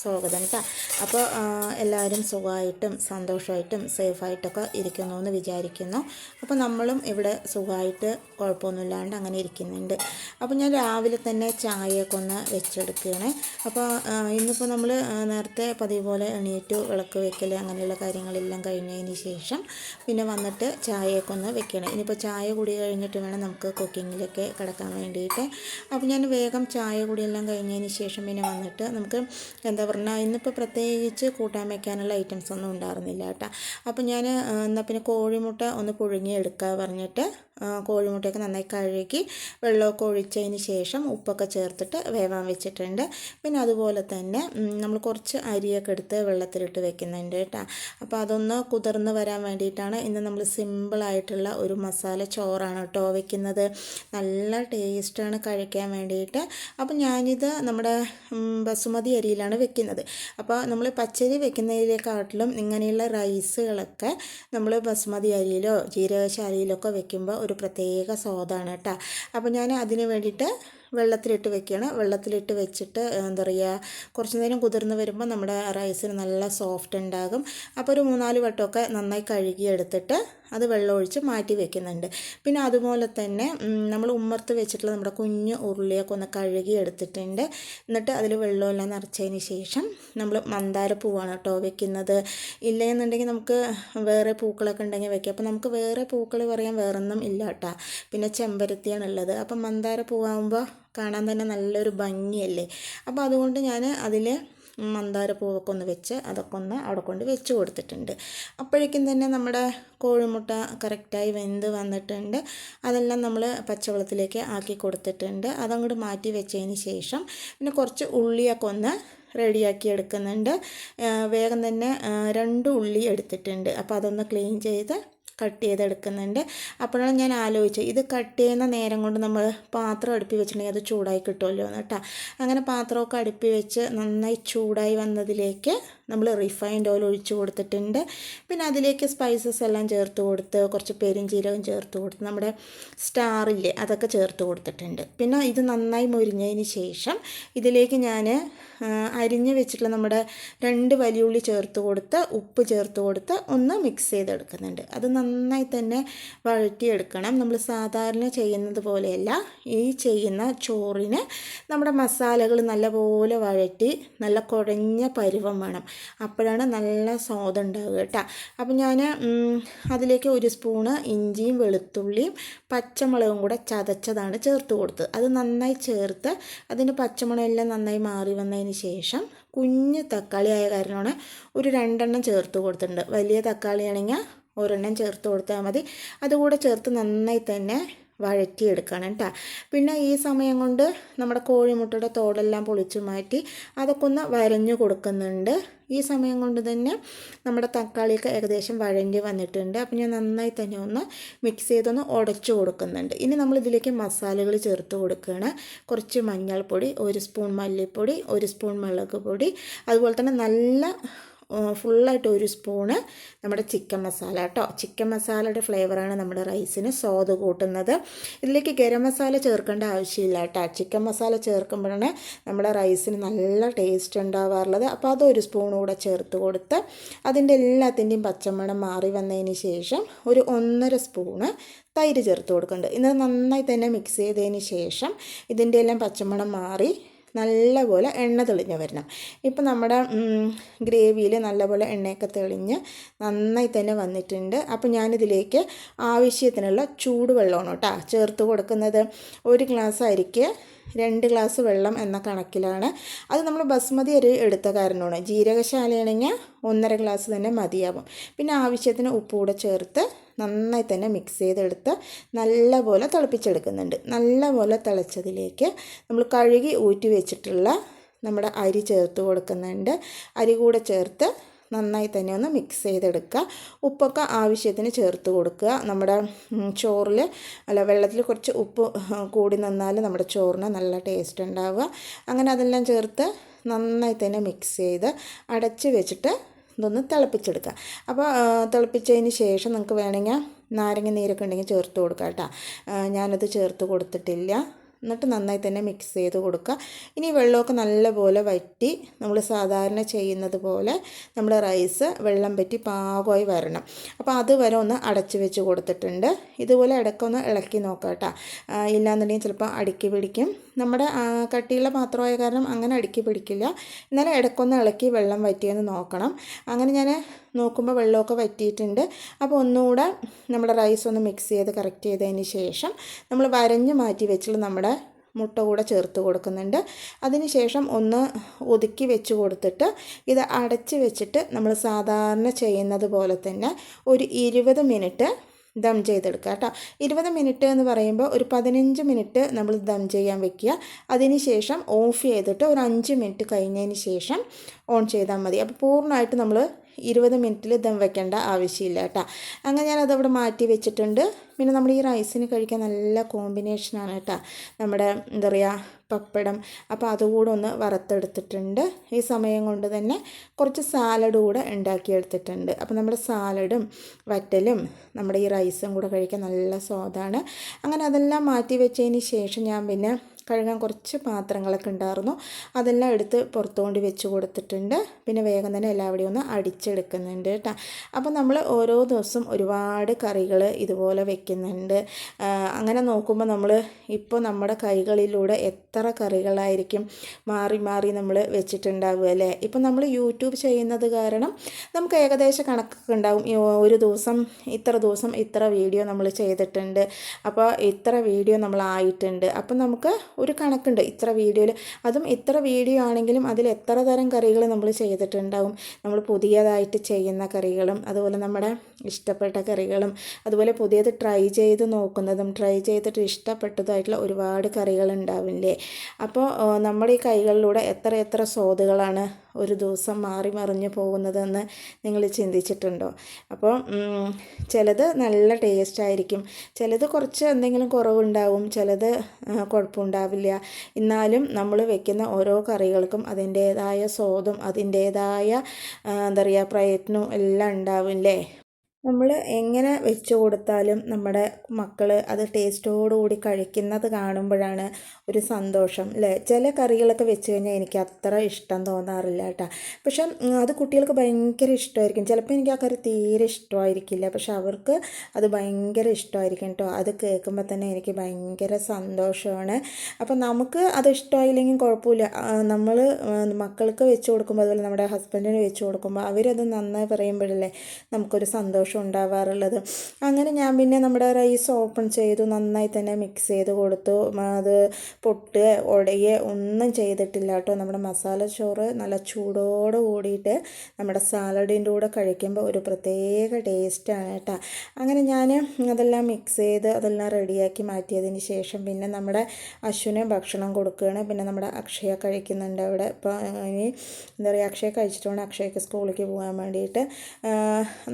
സ്വാഗതം കേട്ടോ അപ്പോൾ എല്ലാവരും സുഖമായിട്ടും സന്തോഷമായിട്ടും സേഫായിട്ടൊക്കെ ഇരിക്കുന്നു എന്ന് വിചാരിക്കുന്നു. അപ്പോൾ നമ്മളും ഇവിടെ സുഖമായിട്ട് കുഴപ്പമൊന്നുമില്ലാണ്ട് അങ്ങനെ ഇരിക്കുന്നുണ്ട്. അപ്പോൾ ഞാൻ രാവിലെ തന്നെ ചായയൊക്കെ ഒന്ന് വെച്ചെടുക്കുകയാണ്. അപ്പോൾ ഇന്നിപ്പോൾ നമ്മൾ നേരത്തെ പതിവ് പോലെ എണീറ്റു വിളക്ക് വെക്കൽ അങ്ങനെയുള്ള കാര്യങ്ങളെല്ലാം കഴിഞ്ഞതിന് ശേഷം പിന്നെ വന്നിട്ട് ചായയൊക്കെ ഒന്ന് വെക്കണം ഇനിയിപ്പോൾ ചായ കൂടി കഴിഞ്ഞിട്ട് വേണം നമുക്ക് കുക്കിങ്ങിലൊക്കെ കിടക്കാൻ വേണ്ടിയിട്ട്. അപ്പോൾ ഞാൻ വേഗം ചായ കുടിയെല്ലാം കഴിഞ്ഞതിന് ശേഷം പിന്നെ വന്നിട്ട് നമുക്ക് എന്താ പറഞ്ഞാൽ ഇന്നിപ്പോൾ പ്രത്യേകിച്ച് കൂട്ടാൻ വയ്ക്കാനുള്ള ഐറ്റംസ് ഒന്നും ഉണ്ടായിരുന്നില്ല കേട്ടോ. അപ്പോൾ ഞാൻ എന്നാൽ പിന്നെ കോഴിമുട്ട ഒന്ന് പുഴുങ്ങി എടുക്കുക പറഞ്ഞിട്ട് കോഴിമുട്ടയൊക്കെ നന്നായി കഴുകി വെള്ളമൊക്കെ ഒഴിച്ചതിന് ശേഷം ഉപ്പൊക്കെ ചേർത്തിട്ട് വേവാൻ വെച്ചിട്ടുണ്ട്. പിന്നെ അതുപോലെ തന്നെ നമ്മൾ കുറച്ച് അരിയൊക്കെ എടുത്ത് വെള്ളത്തിലിട്ട് വെക്കുന്നുണ്ട് കേട്ടോ. അപ്പോൾ അതൊന്ന് കുതിർന്ന് വരാൻ വേണ്ടിയിട്ടാണ് ഇന്ന് നമ്മൾ സിമ്പിളായിട്ടുള്ള ഒരു മസാല ചോറാണ് കേട്ടോ വെക്കുന്നത്. നല്ല ടേസ്റ്റാണ് കഴിക്കാൻ വേണ്ടിയിട്ട്. അപ്പോൾ ഞാനിത് നമ്മുടെ ബസുമതി അരിയിലാണ് വെക്കുന്നത്. അപ്പോൾ നമ്മൾ പച്ചരി വെക്കുന്നതിലേക്കാട്ടിലും ഇങ്ങനെയുള്ള റൈസുകളൊക്കെ നമ്മൾ ബസുമതി അരിയിലോ ജീരകശാലയിലൊക്കെ വെക്കുമ്പോൾ ഒരു പ്രത്യേക സ്വാദാണ് കേട്ടോ. അപ്പോൾ ഞാൻ അതിന് വേണ്ടിയിട്ട് വെള്ളത്തിലിട്ട് വെക്കുകയാണ്. വെള്ളത്തിലിട്ട് വെച്ചിട്ട് എന്താ പറയുക കുറച്ച് നേരം കുതിർന്ന് വരുമ്പോൾ നമ്മുടെ റൈസിന് നല്ല സോഫ്റ്റ് ഉണ്ടാകും. അപ്പോൾ ഒരു മൂന്നാൽ വട്ടമൊക്കെ നന്നായി കഴുകി എടുത്തിട്ട് അത് വെള്ളമൊഴിച്ച് മാറ്റി വെക്കുന്നുണ്ട്. പിന്നെ അതുപോലെ തന്നെ നമ്മൾ ഉമ്മർത്ത് വെച്ചിട്ടുള്ള നമ്മുടെ കുഞ്ഞ് ഉരുളിയൊക്കെ ഒന്ന് കഴുകി എടുത്തിട്ടുണ്ട്. എന്നിട്ട് അതിൽ വെള്ളമെല്ലാം നിറച്ചതിന് ശേഷം നമ്മൾ മന്ദാര പൂവാണ് കേട്ടോ വെക്കുന്നത്. ഇല്ലയെന്നുണ്ടെങ്കിൽ നമുക്ക് വേറെ പൂക്കളൊക്കെ ഉണ്ടെങ്കിൽ വെക്കാം. അപ്പോൾ നമുക്ക് വേറെ പൂക്കൾ പറയാൻ വേറൊന്നും ഇല്ല കേട്ടോ. പിന്നെ ചെമ്പരത്തിയാണുള്ളത്. അപ്പം മന്ദാര പൂവാകുമ്പോൾ കാണാൻ തന്നെ നല്ലൊരു ഭംഗിയല്ലേ? അപ്പോൾ അതുകൊണ്ട് ഞാൻ അതിൽ മന്ദാര പൂവൊക്കെ ഒന്ന് വെച്ച് അതൊക്കെ ഒന്ന് അവിടെ കൊണ്ട് വെച്ച് കൊടുത്തിട്ടുണ്ട്. അപ്പോഴേക്കും തന്നെ നമ്മുടെ കോഴിമുട്ട കറക്റ്റായി വെന്ത് വന്നിട്ടുണ്ട്. അതെല്ലാം നമ്മൾ പച്ചവെള്ളത്തിലേക്ക് ആക്കി കൊടുത്തിട്ടുണ്ട്. അതങ്ങോട്ട് മാറ്റി വെച്ചതിന് ശേഷം പിന്നെ കുറച്ച് ഉള്ളിയൊക്കെ ഒന്ന് റെഡിയാക്കി എടുക്കുന്നുണ്ട്. വേഗം തന്നെ രണ്ട് ഉള്ളി എടുത്തിട്ടുണ്ട്. അപ്പോൾ അതൊന്ന് ക്ലീൻ ചെയ്ത് കട്ട് ചെയ്തെടുക്കുന്നുണ്ട്. അപ്പോഴാണ് ഞാൻ ആലോചിച്ചത് ഇത് കട്ട് ചെയ്യുന്ന നേരം കൊണ്ട് നമ്മൾ പാത്രം അടുപ്പി വെച്ചിട്ടുണ്ടെങ്കിൽ അത് ചൂടായി കിട്ടുമല്ലോ എന്ന് കേട്ടോ. അങ്ങനെ പാത്രമൊക്കെ അടുപ്പി വെച്ച് നന്നായി ചൂടായി വന്നതിലേക്ക് നമ്മൾ റിഫൈൻഡ് ഓയിൽ ഒഴിച്ച് കൊടുത്തിട്ടുണ്ട്. പിന്നെ അതിലേക്ക് സ്പൈസസ് എല്ലാം ചേർത്ത് കൊടുത്ത് കുറച്ച് പെരിഞ്ചീരകം ചേർത്ത് കൊടുത്ത് നമ്മുടെ സ്റ്റാറില്ലേ അതൊക്കെ ചേർത്ത് കൊടുത്തിട്ടുണ്ട്. പിന്നെ ഇത് നന്നായി മുരിഞ്ഞതിന് ശേഷം ഇതിലേക്ക് ഞാൻ അരിഞ്ഞ് വെച്ചിട്ടുള്ള നമ്മുടെ രണ്ട് വലിയുള്ളി ചേർത്ത് കൊടുത്ത് ഉപ്പ് ചേർത്ത് കൊടുത്ത് ഒന്ന് മിക്സ് ചെയ്തെടുക്കുന്നുണ്ട്. അത് നന്നായി തന്നെ വഴറ്റിയെടുക്കണം. നമ്മൾ സാധാരണ ചെയ്യുന്നത് പോലെയല്ല ഈ ചെയ്യുന്ന ചോറിന് നമ്മുടെ മസാലകൾ നല്ലപോലെ വഴറ്റി നല്ല കുഴഞ്ഞ പരുവം വേണം. അപ്പോഴാണ് നല്ല സ്വാദ് ഉണ്ടാവുക കേട്ടോ. അപ്പം ഞാൻ അതിലേക്ക് ഒരു സ്പൂണ് ഇഞ്ചിയും വെളുത്തുള്ളിയും പച്ചമുളകും കൂടെ ചതച്ചതാണ് ചേർത്ത് കൊടുത്തത്. അത് നന്നായി ചേർത്ത് അതിന്റെ പച്ചമുളക് എല്ലാം നന്നായി മാറി വന്നതിന് ശേഷം കുഞ്ഞ് തക്കാളി ആയ കാരണമാണ് ഒരു രണ്ടെണ്ണം ചേർത്ത് കൊടുത്തിട്ടുണ്ട്. വലിയ തക്കാളിയാണെങ്കിൽ ഒരെണ്ണം ചേർത്ത് കൊടുത്താൽ മതി. അതുകൂടെ ചേർത്ത് നന്നായി തന്നെ വഴറ്റിയെടുക്കണം കേട്ടോ പിന്നെ ഈ സമയം കൊണ്ട് നമ്മുടെ കോഴിമുട്ടയുടെ തോടെല്ലാം പൊളിച്ചു മാറ്റി അതൊക്കെ ഒന്ന് വരഞ്ഞു കൊടുക്കുന്നുണ്ട്. ഈ സമയം കൊണ്ട് തന്നെ നമ്മുടെ തക്കാളിയൊക്കെ ഏകദേശം വഴണ്ടി വന്നിട്ടുണ്ട്. അപ്പം ഞാൻ നന്നായി തന്നെ ഒന്ന് മിക്സ് ചെയ്തൊന്ന് ഉടച്ചു കൊടുക്കുന്നുണ്ട്. ഇനി നമ്മൾ ഇതിലേക്ക് മസാലകൾ ചേർത്ത് കൊടുക്കുകയാണ്. കുറച്ച് മഞ്ഞൾപ്പൊടി ഒരു സ്പൂൺ മല്ലിപ്പൊടി ഒരു സ്പൂൺ മുളക് പൊടി അതുപോലെ തന്നെ നല്ല ഫുള്ളായിട്ട് ഒരു സ്പൂണ് നമ്മുടെ ചിക്കൻ മസാല കേട്ടോ ചിക്കൻ മസാലയുടെ ഫ്ലേവറാണ് നമ്മുടെ റൈസിന് സ്വാദ് കൂട്ടുന്നത്. ഇതിലേക്ക് ഗരം മസാല ചേർക്കേണ്ട ആവശ്യമില്ല കേട്ടോ ചിക്കൻ മസാല ചേർക്കുമ്പോഴാണ് നമ്മുടെ റൈസിന് നല്ല ടേസ്റ്റ് ഉണ്ടാവാറുള്ളത്. അപ്പോൾ അതൊരു സ്പൂൺ കൂടെ ചേർത്ത് കൊടുത്ത് അതിന്റെ എല്ലാത്തിന്റെയും പച്ചമണം മാറി വന്നതിന് ശേഷം ഒരു ഒന്നര സ്പൂണ് തൈര് ചേർത്ത് കൊടുക്കുന്നുണ്ട്. ഇത് നന്നായി തന്നെ മിക്സ് ചെയ്തതിന് ശേഷം ഇതിന്റെ എല്ലാം പച്ചമണം മാറി നല്ലപോലെ എണ്ണ തെളിഞ്ഞ് വരണം. ഇപ്പം നമ്മുടെ ഗ്രേവിയിൽ നല്ലപോലെ എണ്ണയൊക്കെ തെളിഞ്ഞ് നന്നായി തന്നെ വന്നിട്ടുണ്ട്. അപ്പം ഞാനിതിലേക്ക് ആവശ്യത്തിനുള്ള ചൂടുവെള്ളമാണ് കേട്ടോ ചേർത്ത് കൊടുക്കുന്നത്. ഒരു ഗ്ലാസ് അരിക്ക് രണ്ട് ഗ്ലാസ് വെള്ളം എന്ന കണക്കിലാണ്. അത് നമ്മൾ ബസ്മതി അരി എടുത്ത കാരണമാണ് ജീരകശാലയാണെങ്കിൽ ഒന്നര ഗ്ലാസ് തന്നെ മതിയാവും. പിന്നെ ആവശ്യത്തിന് ഉപ്പ് കൂടെ ചേർത്ത് നന്നായി തന്നെ മിക്സ് ചെയ്തെടുത്ത് നല്ലപോലെ തിളപ്പിച്ചെടുക്കുന്നുണ്ട്. നല്ലപോലെ തിളച്ചതിലേക്ക് നമ്മൾ കഴുകി ഊറ്റി വെച്ചിട്ടുള്ള നമ്മുടെ അരി ചേർത്ത് കൊടുക്കുന്നുണ്ട്. അരി കൂടെ ചേർത്ത് നന്നായി തന്നെ ഒന്ന് മിക്സ് ചെയ്തെടുക്കുക. ഉപ്പൊക്കെ ആവശ്യത്തിന് ചേർത്ത് കൊടുക്കുക. നമ്മുടെ ചോറിൽ അല്ല വെള്ളത്തിൽ കുറച്ച് ഉപ്പ് കൂടി നിന്നാൽ നമ്മുടെ ചോറിന് നല്ല ടേസ്റ്റ് ഉണ്ടാവുക. അങ്ങനെ അതെല്ലാം ചേർത്ത് നന്നായി തന്നെ മിക്സ് ചെയ്ത് അടച്ച് വെച്ചിട്ട് ഇതൊന്ന് തിളപ്പിച്ചെടുക്കുക. അപ്പോൾ തിളപ്പിച്ചതിന് ശേഷം നിങ്ങൾക്ക് വേണമെങ്കിൽ നാരങ്ങ നീരൊക്കെ ഉണ്ടെങ്കിൽ ചേർത്ത് കൊടുക്കാം കേട്ടോ. ഞാനത് ചേർത്ത് കൊടുത്തിട്ടില്ല. എന്നിട്ട് നന്നായി തന്നെ മിക്സ് ചെയ്ത് കൊടുക്കുക. ഇനി വെള്ളമൊക്കെ നല്ലപോലെ വറ്റി നമ്മൾ സാധാരണ ചെയ്യുന്നത് പോലെ നമ്മൾ റൈസ് വെള്ളം പറ്റി പാകമായി വരണം. അപ്പോൾ അതുവരെ ഒന്ന് അടച്ചു വെച്ച് കൊടുത്തിട്ടുണ്ട്. ഇതുപോലെ ഇടയ്ക്കൊന്ന് ഇളക്കി നോക്കുക കേട്ടോ. ഇല്ലാന്നുണ്ടെങ്കിൽ ചിലപ്പോൾ അടുക്കി പിടിക്കും. നമ്മുടെ കട്ടിയുള്ള പാത്രമായ കാരണം അങ്ങനെ അടുക്കി പിടിക്കില്ല. എന്നാലും ഇടയ്ക്കൊന്ന് ഇളക്കി വെള്ളം വറ്റിയെന്ന് നോക്കണം. അങ്ങനെ ഞാൻ നോക്കുമ്പോൾ വെള്ളമൊക്കെ വറ്റിയിട്ടുണ്ട്. അപ്പോൾ ഒന്നുകൂടെ നമ്മുടെ റൈസ് ഒന്ന് മിക്സ് ചെയ്ത് കറക്റ്റ് ചെയ്തതിന് ശേഷം നമ്മൾ വരഞ്ഞ് മാറ്റി വെച്ചിട്ട് നമ്മുടെ മുട്ട കൂടെ ചേർത്ത് കൊടുക്കുന്നുണ്ട്. അതിനുശേഷം ഒന്ന് ഒതുക്കി വെച്ച് കൊടുത്തിട്ട് ഇത് അടച്ച് വെച്ചിട്ട് നമ്മൾ സാധാരണ ചെയ്യുന്നത് പോലെ തന്നെ ഒരു ഇരുപത് മിനിറ്റ് ദം ചെയ്തെടുക്കുക കേട്ടോ. ഇരുപത് മിനിറ്റ് എന്ന് പറയുമ്പോൾ ഒരു പതിനഞ്ച് മിനിറ്റ് നമ്മൾ ദം ചെയ്യാൻ വെക്കുക. അതിന് ശേഷം ഓഫ് ചെയ്തിട്ട് ഒരു അഞ്ച് മിനിറ്റ് കഴിഞ്ഞതിന് ശേഷം ഓൺ ചെയ്താൽ മതി. അപ്പോൾ പൂർണമായിട്ട് നമ്മൾ ഇരുപത് മിനിറ്റിൽ ദം വെക്കേണ്ട ആവശ്യമില്ല കേട്ടോ അങ്ങനെ ഞാനത് അവിടെ മാറ്റി വെച്ചിട്ടുണ്ട്. പിന്നെ നമ്മൾ ഈ റൈസിന് കഴിക്കാൻ നല്ല കോമ്പിനേഷനാണ് കേട്ടോ നമ്മുടെ എന്താ പറയുക പപ്പടം. അപ്പോൾ അതുകൂടെ ഒന്ന് വറുത്തെടുത്തിട്ടുണ്ട്. ഈ സമയം കൊണ്ട് തന്നെ കുറച്ച് സാലഡ് കൂടെ ഉണ്ടാക്കിയെടുത്തിട്ടുണ്ട്. അപ്പോൾ നമ്മുടെ സാലഡും വറ്റലും നമ്മുടെ ഈ റൈസും കൂടെ കഴിക്കാൻ നല്ല സ്വാദാണ്. അങ്ങനെ അതെല്ലാം മാറ്റി വെച്ചതിന് ശേഷം ഞാൻ പിന്നെ കഴുകാൻ കുറച്ച് പാത്രങ്ങളൊക്കെ ഉണ്ടായിരുന്നു. അതെല്ലാം എടുത്ത് പുറത്തുകൊണ്ട് വെച്ച് കൊടുത്തിട്ടുണ്ട്. പിന്നെ വേഗം തന്നെ എല്ലാവിടെയും ഒന്ന് അടിച്ചെടുക്കുന്നുണ്ട് കേട്ടോ. അപ്പോൾ നമ്മൾ ഓരോ ദിവസം ഒരുപാട് കറികൾ ഇതുപോലെ വെക്കുന്നുണ്ട്. അങ്ങനെ നോക്കുമ്പോൾ നമ്മൾ ഇപ്പോൾ നമ്മുടെ കൈകളിലൂടെ എത്ര കറികളായിരിക്കും മാറി മാറി നമ്മൾ വെച്ചിട്ടുണ്ടാവുക അല്ലേ? ഇപ്പം നമ്മൾ യൂട്യൂബ് ചെയ്യുന്നത് കാരണം നമുക്ക് ഏകദേശം കണക്കൊക്കെ ഉണ്ടാവും. ഒരു ദിവസം ഇത്ര ദിവസം ഇത്ര വീഡിയോ നമ്മൾ ചെയ്തിട്ടുണ്ട്. അപ്പോൾ ഇത്ര വീഡിയോ നമ്മളായിട്ടുണ്ട് അപ്പം നമുക്ക് ഒരു കണക്കുണ്ട്. ഇത്ര വീഡിയോയിൽ അതും ഇത്ര വീഡിയോ ആണെങ്കിലും അതിൽ എത്ര തരം കറികൾ നമ്മൾ ചെയ്തിട്ടുണ്ടാവും. നമ്മൾ പുതിയതായിട്ട് ചെയ്യുന്ന കറികളും അതുപോലെ നമ്മുടെ ഇഷ്ടപ്പെട്ട കറികളും അതുപോലെ പുതിയത് ട്രൈ ചെയ്ത് നോക്കുന്നതും ട്രൈ ചെയ്തിട്ട് ഇഷ്ടപ്പെട്ടതായിട്ടുള്ള ഒരുപാട് കറികൾ ഉണ്ടാവില്ലേ? അപ്പോൾ നമ്മുടെ ഈ കൈകളിലൂടെ എത്ര എത്ര സ്വാദുകളാണ് ഒരു ദിവസം മാറി മറിഞ്ഞു പോകുന്നതെന്ന് നിങ്ങൾ ചിന്തിച്ചിട്ടുണ്ടോ? അപ്പോൾ ചിലത് നല്ല ടേസ്റ്റ് ആയിരിക്കും. ചിലത് കുറച്ച് എന്തെങ്കിലും കുറവുണ്ടാവും. ചിലത് കുഴപ്പമുണ്ടാവില്ല. എന്നാലും നമ്മൾ വെക്കുന്ന ഓരോ കറികൾക്കും അതിന്റേതായ സ്വാദും അതിന്റേതായ എന്താ പറയുക പ്രയത്നവും എല്ലാം ഉണ്ടാവില്ലേ നമ്മൾ എങ്ങനെ വെച്ച് കൊടുത്താലും നമ്മുടെ മക്കൾ അത് ടേസ്റ്റോടുകൂടി കഴിക്കുന്നത് കാണുമ്പോഴാണ് ഒരു സന്തോഷം അല്ലേ ചില കറികളൊക്കെ വെച്ച് കഴിഞ്ഞാൽ എനിക്ക് അത്ര ഇഷ്ടം തോന്നാറില്ല കേട്ടോ. പക്ഷെ അത് കുട്ടികൾക്ക് ഭയങ്കര ഇഷ്ടമായിരിക്കും. ചിലപ്പോൾ എനിക്ക് ആ കറി തീരെ ഇഷ്ടമായിരിക്കില്ല. പക്ഷെ അവർക്ക് അത് ഭയങ്കര ഇഷ്ടമായിരിക്കും കേട്ടോ. അത് കേൾക്കുമ്പോൾ തന്നെ എനിക്ക് ഭയങ്കര സന്തോഷമാണ്. അപ്പോൾ നമുക്ക് അത് ഇഷ്ടമായില്ലെങ്കിൽ കുഴപ്പമില്ല. നമ്മൾ മക്കൾക്ക് വെച്ച് കൊടുക്കുമ്പോൾ അതുപോലെ നമ്മുടെ ഹസ്ബൻഡിന് വെച്ച് കൊടുക്കുമ്പോൾ അവരത് നന്നായി പറയുമ്പോഴല്ലേ നമുക്കൊരു സന്തോഷം ഉണ്ടാവാറുള്ളത്. അങ്ങനെ ഞാൻ പിന്നെ നമ്മുടെ റൈസ് ഓപ്പൺ ചെയ്തു നന്നായി തന്നെ മിക്സ് ചെയ്ത് കൊടുത്തു. അത് പൊട്ട് ഉടയുക ഒന്നും ചെയ്തിട്ടില്ല കേട്ടോ. നമ്മുടെ മസാല ചോറ് നല്ല ചൂടോട് കൂടിയിട്ട് നമ്മുടെ സാലഡിന്റെ കൂടെ കഴിക്കുമ്പോൾ ഒരു പ്രത്യേക ടേസ്റ്റാണ് കേട്ടോ. അങ്ങനെ ഞാൻ അതെല്ലാം മിക്സ് ചെയ്ത് അതെല്ലാം റെഡിയാക്കി മാറ്റിയതിന് ശേഷം പിന്നെ നമ്മുടെ അശ്വിനെ ഭക്ഷണം കൊടുക്കുകയാണ്. പിന്നെ നമ്മുടെ അക്ഷയ കഴിക്കുന്നുണ്ട് അവിടെ. ഇപ്പോൾ ഇനി എന്താ പറയുക അക്ഷയ കഴിച്ചിട്ടുണ്ട് അക്ഷയക്ക് സ്കൂളിലേക്ക് പോകാൻ വേണ്ടിയിട്ട്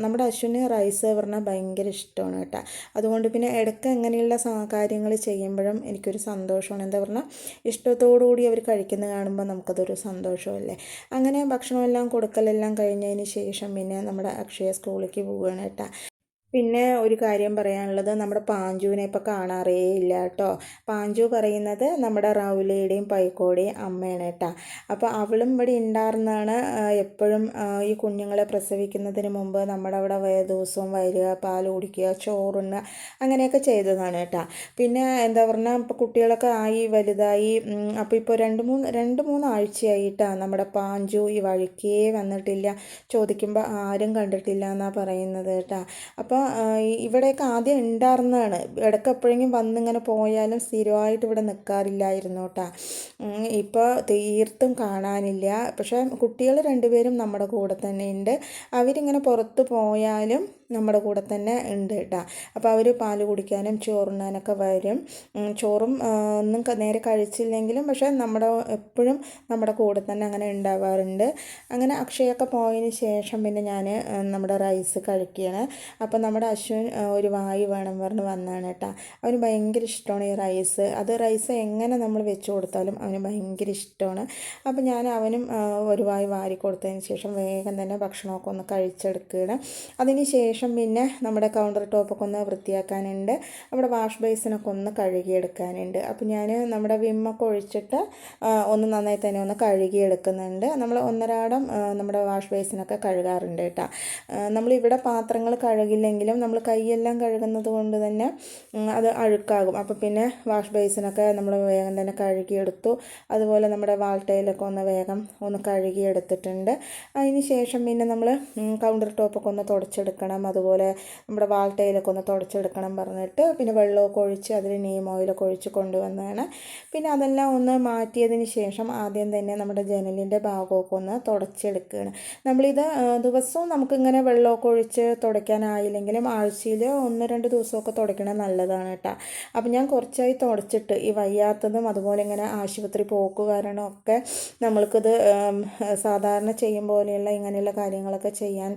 നമ്മുടെ അശ്വിന് റൈസ് പറഞ്ഞാൽ ഭയങ്കര ഇഷ്ടമാണ് കേട്ടോ. അതുകൊണ്ട് പിന്നെ ഇടയ്ക്ക് അങ്ങനെയുള്ള കാര്യങ്ങൾ ചെയ്യുമ്പോഴും എനിക്കൊരു സന്തോഷമാണ്. പറഞ്ഞാൽ ഇഷ്ടത്തോടുകൂടി അവർ കഴിക്കുന്നത് കാണുമ്പോൾ നമുക്കതൊരു സന്തോഷമല്ലേ? അങ്ങനെ ഭക്ഷണമെല്ലാം കൊടുക്കലെല്ലാം കഴിഞ്ഞതിന് ശേഷം പിന്നെ നമ്മുടെ അക്ഷയ സ്കൂളിലേക്ക് പോവുകയാണ് കേട്ടോ. പിന്നെ ഒരു കാര്യം പറയാനുള്ളത് നമ്മുടെ പാഞ്ചുവിനെ ഇപ്പോൾ കാണാറേ ഇല്ല കേട്ടോ. പാഞ്ചു പറയുന്നത് നമ്മുടെ റൗലയുടെയും പൈക്കോടെയും അമ്മയാണ് കേട്ടോ. അപ്പോൾ അവളും ഇവിടെ ഉണ്ടായിരുന്നാണ് എപ്പോഴും ഈ കുഞ്ഞുങ്ങളെ പ്രസവിക്കുന്നതിന് മുമ്പ് നമ്മുടെ അവിടെ ദിവസവും വരിക പാൽ കുടിക്കുക ചോറുണ്ണുക അങ്ങനെയൊക്കെ ചെയ്തതാണ് കേട്ടോ. പിന്നെ എന്താ പറഞ്ഞാൽ ഇപ്പോൾ കുട്ടികളൊക്കെ ആയി വലുതായി അപ്പോൾ ഇപ്പോൾ രണ്ട് മൂന്ന് രണ്ട് മൂന്ന് ആഴ്ചയായിട്ടാണ് നമ്മുടെ പാഞ്ചു ഈ വഴിക്കേ വന്നിട്ടില്ല. ചോദിക്കുമ്പോൾ ആരും കണ്ടിട്ടില്ല എന്നാണ് പറയുന്നത് കേട്ടോ. അപ്പോൾ ഇവിടെയൊക്കെ ആദ്യം ഉണ്ടായിരുന്നതാണ് ഇടയ്ക്ക് എപ്പോഴെങ്കിലും വന്നിങ്ങനെ പോയാലും സ്ഥിരമായിട്ട് ഇവിടെ നിൽക്കാറില്ലായിരുന്നു കേട്ടോ. ഇപ്പോൾ തീർത്തും കാണാനില്ല. പക്ഷേ കുട്ടികൾ രണ്ടുപേരും നമ്മുടെ കൂടെ തന്നെ ഉണ്ട്. അവരിങ്ങനെ പുറത്ത് പോയാലും നമ്മുടെ കൂടെ തന്നെ ഉണ്ട് കേട്ടോ. അപ്പോൾ അവർ പാൽ കുടിക്കാനും ചോറുണ്ണാനൊക്കെ വരും. ചോറും ഒന്നും നേരെ കഴിച്ചില്ലെങ്കിലും പക്ഷേ നമ്മുടെ എപ്പോഴും നമ്മുടെ കൂടെ തന്നെ അങ്ങനെ ഉണ്ടാവാറുണ്ട്. അങ്ങനെ അക്ഷയൊക്കെ പോയതിന് ശേഷം പിന്നെ ഞാൻ നമ്മുടെ റൈസ് കഴിക്കുകയാണ് അപ്പോൾ നമ്മുടെ അശ്വൻ ഒരു വായി വേണം പറഞ്ഞ് വന്നാണ് കേട്ടോ. അവന് ഭയങ്കര ഇഷ്ടമാണ് ഈ റൈസ് അത് റൈസ് എങ്ങനെ നമ്മൾ വെച്ച് കൊടുത്താലും അവന് ഭയങ്കര ഇഷ്ടമാണ്. അപ്പോൾ ഞാൻ അവനും ഒരു വായി വാരി കൊടുത്തതിന് ശേഷം വേഗം തന്നെ ഭക്ഷണമൊക്കെ ഒന്ന് കഴിച്ചെടുക്കുകയാണ്. അതിന് ശേഷം പിന്നെ നമ്മുടെ കൗണ്ടർ ടോപ്പൊക്കെ ഒന്ന് വൃത്തിയാക്കാനുണ്ട്. നമ്മുടെ വാഷ് ബേസിനൊക്കെ ഒന്ന് കഴുകിയെടുക്കാനുണ്ട്. അപ്പോൾ ഞാൻ നമ്മുടെ വിമ്മൊക്കെ ഒഴിച്ചിട്ട് ഒന്ന് നന്നായി തന്നെ ഒന്ന് കഴുകിയെടുക്കുന്നുണ്ട്. നമ്മൾ ഒന്നരാടം നമ്മുടെ വാഷ് ബേസിനൊക്കെ കഴുകാറുണ്ട് കേട്ടോ. നമ്മളിവിടെ പാത്രങ്ങൾ കഴുകില്ലെങ്കിലും നമ്മൾ കൈയെല്ലാം കഴുകുന്നത് കൊണ്ട് തന്നെ അത് അഴുക്കാകും. അപ്പോൾ പിന്നെ വാഷ് ബേസിനൊക്കെ നമ്മൾ വേഗം തന്നെ കഴുകിയെടുത്തു. അതുപോലെ നമ്മുടെ വാൾട്ടയിലൊക്കെ ഒന്ന് വേഗം ഒന്ന് കഴുകിയെടുത്തിട്ടുണ്ട്. അതിന് ശേഷം പിന്നെ നമ്മൾ കൗണ്ടർ ടോപ്പൊക്കെ ഒന്ന് തുടച്ചെടുക്കണം. അതുപോലെ നമ്മുടെ വാൾട്ടയിലൊക്കെ ഒന്ന് തുടച്ചെടുക്കണം പറഞ്ഞിട്ട് പിന്നെ വെള്ളമൊക്കെ ഒഴിച്ച് അതിൽ നീം ഓയിലൊക്കെ ഒഴിച്ച് കൊണ്ടുവന്നതാണ്. പിന്നെ അതെല്ലാം ഒന്ന് മാറ്റിയതിന് ശേഷം ആദ്യം തന്നെ നമ്മുടെ ജനലിന്റെ ഭാഗമൊക്കെ ഒന്ന് തുടച്ചെടുക്കുകയാണ്. നമ്മളിത് ദിവസവും നമുക്കിങ്ങനെ വെള്ളമൊക്കെ ഒഴിച്ച് തുടയ്ക്കാനായില്ലെങ്കിലും ആഴ്ചയിൽ ഒന്ന് രണ്ട് ദിവസമൊക്കെ തുടയ്ക്കണത് നല്ലതാണ് കേട്ടോ. അപ്പം ഞാൻ കുറച്ചായി തുടച്ചിട്ട് ഈ വയ്യാത്തതും അതുപോലെ ഇങ്ങനെ ആശുപത്രി പോക്ക് കാരണമൊക്കെ നമ്മൾക്കിത് ഉം, സാധാരണ ചെയ്യും പോലെയുള്ള ഇങ്ങനെയുള്ള കാര്യങ്ങളൊക്കെ ചെയ്യാൻ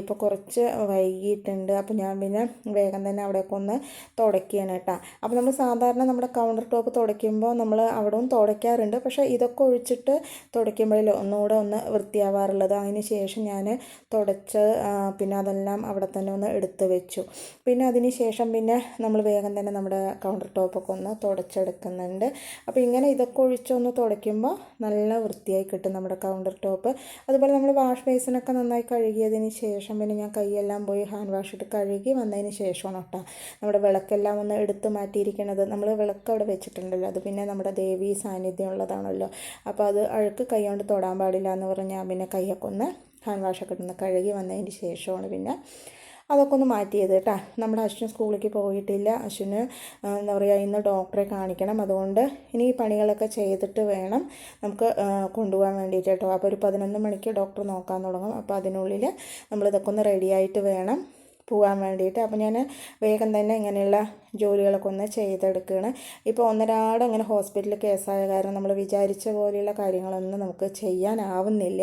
ഇപ്പോൾ കുറച്ച് വൈകിയിട്ടുണ്ട്. അപ്പം ഞാൻ പിന്നെ വേഗം തന്നെ അവിടെയൊക്കെ ഒന്ന് തുടയ്ക്കുകയാണ് കേട്ടോ. അപ്പോൾ നമ്മൾ സാധാരണ നമ്മുടെ കൗണ്ടർ ടോപ്പ് തുടയ്ക്കുമ്പോൾ നമ്മൾ അവിടെയും തുടയ്ക്കാറുണ്ട്. പക്ഷേ ഇതൊക്കെ ഒഴിച്ചിട്ട് തുടയ്ക്കുമ്പോഴല്ലോ ഒന്നുകൂടെ ഒന്ന് വൃത്തിയാവാറുള്ളത്. അതിന് ശേഷം ഞാൻ തുടച്ച് പിന്നെ അതെല്ലാം അവിടെ തന്നെ ഒന്ന് എടുത്ത് വെച്ചു. പിന്നെ അതിന് ശേഷം പിന്നെ നമ്മൾ വേഗം തന്നെ നമ്മുടെ കൗണ്ടർ ടോപ്പൊക്കെ ഒന്ന് തുടച്ചെടുക്കുന്നുണ്ട്. അപ്പോൾ ഇങ്ങനെ ഇതൊക്കെ ഒഴിച്ചൊന്ന് തുടയ്ക്കുമ്പോൾ നല്ല വൃത്തിയായി കിട്ടും നമ്മുടെ കൗണ്ടർ ടോപ്പ് അതുപോലെ നമ്മൾ വാഷ് ബേസിനൊക്കെ നന്നായി കഴുകിയതിന് ശേഷം പിന്നെ ഞാൻ കൈയെല്ലാം പോയി ഹാൻഡ് വാഷ് ഇട്ട് കഴുകി വന്നതിന് ശേഷമാണ് കേട്ടോ നമ്മുടെ വിളക്കെല്ലാം ഒന്ന് എടുത്ത് മാറ്റിയിരിക്കുന്നത്. നമ്മൾ വിളക്ക് അവിടെ വെച്ചിട്ടുണ്ടല്ലോ. അത് പിന്നെ നമ്മുടെ ദേവി സാന്നിധ്യം ഉള്ളതാണല്ലോ. അപ്പോൾ അത് അഴുക്ക് കൈ കൊണ്ട് തൊടാൻ പാടില്ല എന്ന് പറഞ്ഞാൽ പിന്നെ കൈയൊക്കെ ഒന്ന് ഹാൻഡ് വാഷൊക്കെ ഇട്ടൊന്ന് കഴുകി വന്നതിന് ശേഷമാണ് പിന്നെ അതൊക്കെ ഒന്ന് മാറ്റിയത് കേട്ടോ നമ്മുടെ അശ്വിൻ സ്കൂളിലേക്ക് പോയിട്ടില്ല. അശ്വിന് എന്താ പറയുക ഇന്ന് ഡോക്ടറെ കാണിക്കണം. അതുകൊണ്ട് ഇനി ഈ പണികളൊക്കെ ചെയ്തിട്ട് വേണം നമുക്ക് കൊണ്ടുപോകാൻ വേണ്ടിയിട്ട് കേട്ടോ അപ്പോൾ ഒരു പതിനൊന്ന് മണിക്ക് ഡോക്ടർ നോക്കാൻ തുടങ്ങും. അപ്പോൾ അതിനുള്ളിൽ നമ്മളിതൊക്കെ ഒന്ന് റെഡിയായിട്ട് വേണം. പോകാൻ വേണ്ടിയിട്ട്. അപ്പോൾ ഞാൻ വേഗം തന്നെ ഇങ്ങനെയുള്ള ജോലികളൊക്കെ ഒന്ന് ചെയ്തെടുക്കുകയാണ് ഇപ്പോൾ ഒന്നരാട് അങ്ങനെ ഹോസ്പിറ്റലിൽ കേസായ കാരണം നമ്മൾ വിചാരിച്ച പോലെയുള്ള കാര്യങ്ങളൊന്നും നമുക്ക് ചെയ്യാനാവുന്നില്ല.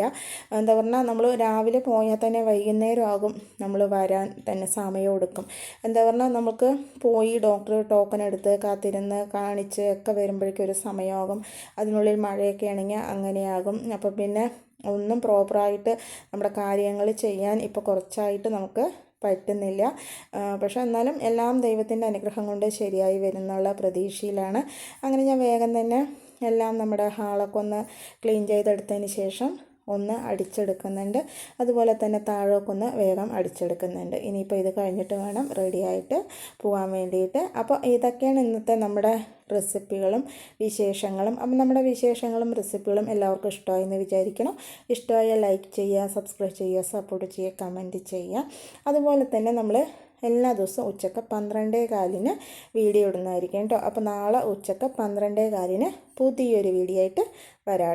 എന്താ പറഞ്ഞാൽ നമ്മൾ രാവിലെ പോയാൽ തന്നെ വൈകുന്നേരം ആകും നമ്മൾ വരാൻ തന്നെ സമയം എടുക്കും എന്താ പറഞ്ഞാൽ നമുക്ക് പോയി ഡോക്ടർ ടോക്കൺ എടുത്ത് കാത്തിരുന്ന് കാണിച്ച് ഒക്കെ വരുമ്പോഴേക്കും ഒരു സമയമാകും. അതിനുള്ളിൽ മഴയൊക്കെ ആണെങ്കിൽ അങ്ങനെയാകും. അപ്പോൾ പിന്നെ ഒന്നും പ്രോപ്പറായിട്ട് നമ്മുടെ കാര്യങ്ങൾ ചെയ്യാൻ ഇപ്പോൾ കുറച്ചായിട്ട് നമുക്ക് പറ്റുന്നില്ല. പക്ഷെ എന്നാലും എല്ലാം ദൈവത്തിന്റെ അനുഗ്രഹം കൊണ്ട് ശരിയായി വരുന്നുള്ള പ്രതീക്ഷയിലാണ്. അങ്ങനെ ഞാൻ വേഗം തന്നെ എല്ലാം നമ്മുടെ ഹാളൊക്കെ ഒന്ന് ക്ലീൻ ചെയ്തെടുത്തതിന് ശേഷം ഒന്ന് അടിച്ചെടുക്കുന്നുണ്ട്. അതുപോലെ തന്നെ താഴോക്കൊന്ന് വേഗം അടിച്ചെടുക്കുന്നുണ്ട്. ഇനിയിപ്പോൾ ഇത് കഴിഞ്ഞിട്ട് വേണം റെഡിയായിട്ട് പോകാൻ വേണ്ടിയിട്ട്. അപ്പോൾ ഇതൊക്കെയാണ് ഇന്നത്തെ നമ്മുടെ റെസിപ്പികളും വിശേഷങ്ങളും. അപ്പം നമ്മുടെ വിശേഷങ്ങളും റെസിപ്പികളും എല്ലാവർക്കും ഇഷ്ടമായി എന്ന് വിചാരിക്കണം ഇഷ്ടമായ ലൈക്ക് ചെയ്യുക സബ്സ്ക്രൈബ് ചെയ്യുക സപ്പോർട്ട് ചെയ്യുക കമന്റ് ചെയ്യുക. അതുപോലെ തന്നെ നമ്മൾ എല്ലാ ദിവസവും ഉച്ചയ്ക്ക് പന്ത്രണ്ടേ കാലിന് വീഡിയോ ഇടുന്നതായിരിക്കും കേട്ടോ. അപ്പോൾ നാളെ ഉച്ചയ്ക്ക് പന്ത്രണ്ടേ കാലിന് പുതിയൊരു വീഡിയോ ആയിട്ട് വരാം